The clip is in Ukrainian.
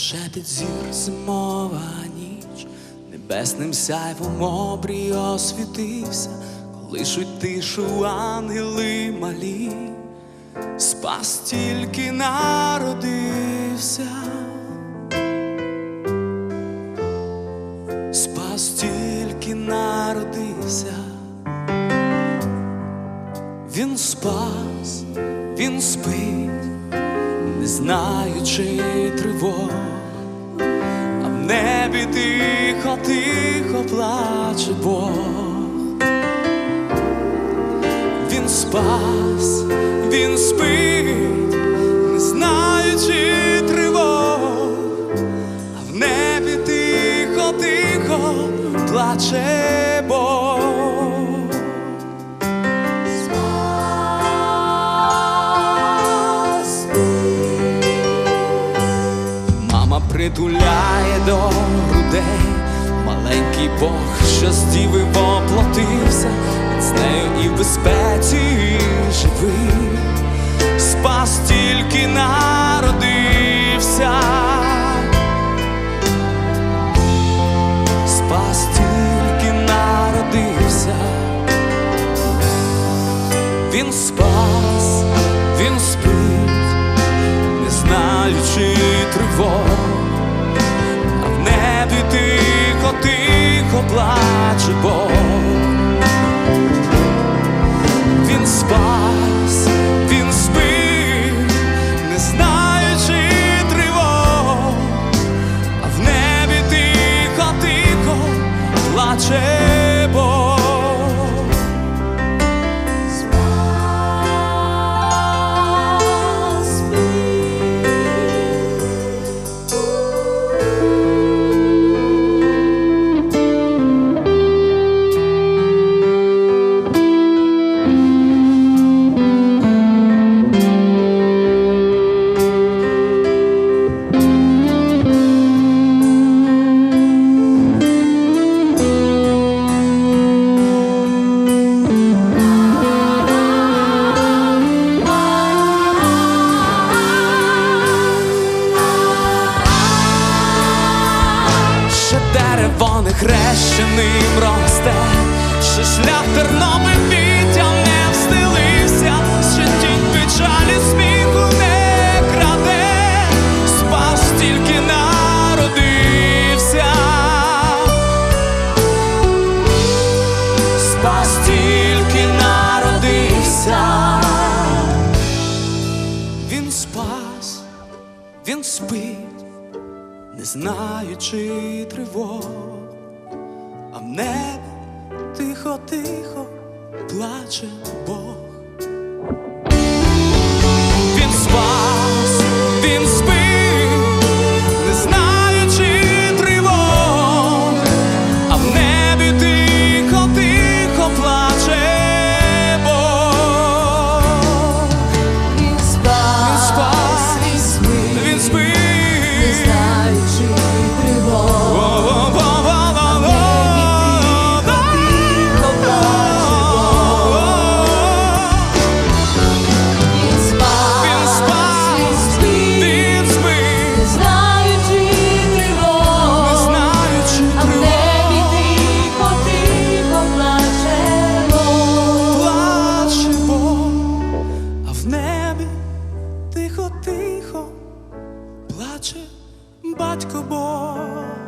шепіт зір зимова ніч, небесним сяйвом обрій освітився, колишуть тишу ангели малі, спас тільки народився, спас тільки народився. Він спас, він спить, не знаючи тривог, а в небі тихо, тихо плаче Бог. Він спас, він спить, не знаючи тривог, а в небі тихо, тихо плаче Бог. Притуляє до грудей, маленький Бог, що з діви воплотився, з нею і в безпеці живий, спас тільки народився, спас тільки народився, він спас, він спить не знаючи тривог, плаче дерево не хрещеним росте, ще шлях Тернопіль вітям не встелився, ще тінь печалі сміху не краде, спас тільки народився, спас тільки народився, він спас, він спить не знаючи тривог, а в небі тихо, тихо плаче Бог. Плаче батько Бог.